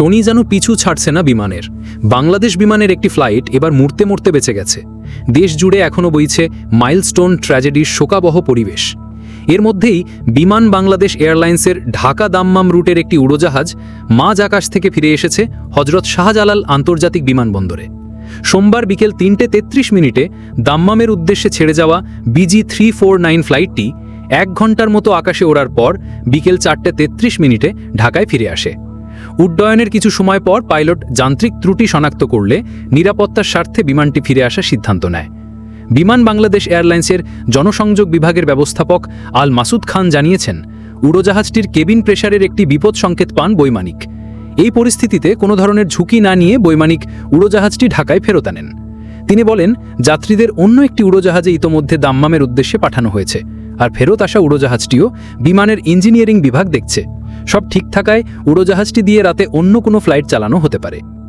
শনি যেন পিছু ছাড়ছে না বিমানের। বাংলাদেশ বিমানের একটি ফ্লাইট এবার মুড়তে মুড়তে বেঁচে গেছে। দেশ জুড়ে এখনও বইছে মাইলস্টোন ট্র্যাজেডির শোকাবহ পরিবেশ। এর মধ্যেই বিমান বাংলাদেশ এয়ারলাইন্সের ঢাকা দাম্মাম রুটের একটি উড়োজাহাজ মাঝ আকাশ থেকে ফিরে এসেছে হজরত শাহজালাল আন্তর্জাতিক বিমানবন্দরে। সোমবার বিকেল তিনটে তেত্রিশ মিনিটে দাম্মামের উদ্দেশ্যে ছেড়ে যাওয়া B G three four nine ফ্লাইটটি এক ঘণ্টার মতো আকাশে ওড়ার পর বিকেল চারটে তেত্রিশ মিনিটে ঢাকায় ফিরে আসে। উড্ডয়নের কিছু সময় পর পাইলট যান্ত্রিক ত্রুটি শনাক্ত করলে নিরাপত্তার স্বার্থে বিমানটি ফিরে আসার সিদ্ধান্ত নেয়। বিমান বাংলাদেশ এয়ারলাইন্সের জনসংযোগ বিভাগের ব্যবস্থাপক আল মাসুদ খান জানিয়েছেন, উড়োজাহাজটির কেবিন প্রেশারের একটি বিপদ সংকেত পান বৈমানিক। এই পরিস্থিতিতে কোনো ধরনের ঝুঁকি না নিয়ে বৈমানিক উড়োজাহাজটি ঢাকায় ফেরত আনেন। তিনি বলেন, যাত্রীদের অন্য একটি উড়োজাহাজে ইতোমধ্যে দাম্মামের উদ্দেশ্যে পাঠানো হয়েছে, আর ফেরত আসা উড়োজাহাজটিও বিমানের ইঞ্জিনিয়ারিং বিভাগ দেখছে। সব ঠিক থাকায় উড়োজাহাজটি দিয়ে রাতে অন্য কোনো ফ্লাইট চালানো হতে পারে।